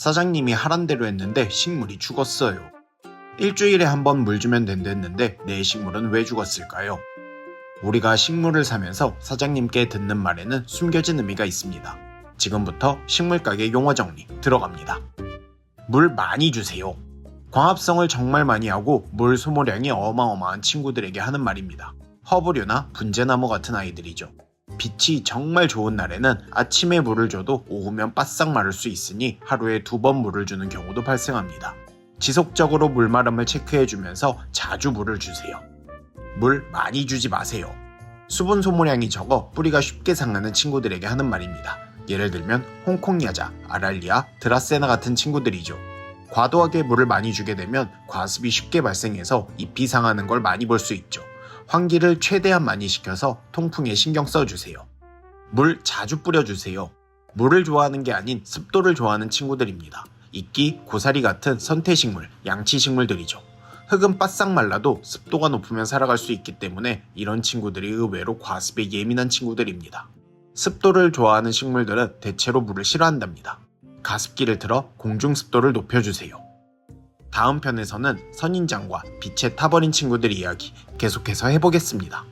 사장님이 하란 대로 했는데 식물이 죽었어요. 일주일에 한 번 물 주면 된댔는데 내 식물은 왜 죽었을까요? 우리가 식물을 사면서 사장님께 듣는 말에는 숨겨진 의미가 있습니다. 지금부터 식물 가게 용어 정리 들어갑니다. 물 많이 주세요. 광합성을 정말 많이 하고 물 소모량이 어마어마한 친구들에게 하는 말입니다. 허브류나 분재나무 같은 아이들이죠. 빛이 정말 좋은 날에는 아침에 물을 줘도 오후면 바싹 마를 수 있으니 하루에 두 번 물을 주는 경우도 발생합니다. 지속적으로 물 마름을 체크해주면서 자주 물을 주세요. 물 많이 주지 마세요. 수분 소모량이 적어 뿌리가 쉽게 상하는 친구들에게 하는 말입니다. 예를 들면 홍콩 야자, 아랄리아, 드라세나 같은 친구들이죠. 과도하게 물을 많이 주게 되면 과습이 쉽게 발생해서 잎이 상하는 걸 많이 볼 수 있죠. 환기를 최대한 많이 시켜서 통풍에 신경 써주세요. 물 자주 뿌려주세요. 물을 좋아하는 게 아닌 습도를 좋아하는 친구들입니다. 이끼, 고사리 같은 선태식물, 양치식물들이죠. 흙은 바싹 말라도 습도가 높으면 살아갈 수 있기 때문에 이런 친구들이 의외로 과습에 예민한 친구들입니다. 습도를 좋아하는 식물들은 대체로 물을 싫어한답니다. 가습기를 틀어 공중 습도를 높여주세요. 다음 편에서는 선인장과 빛에 타버린 친구들 이야기 계속해서 해보겠습니다.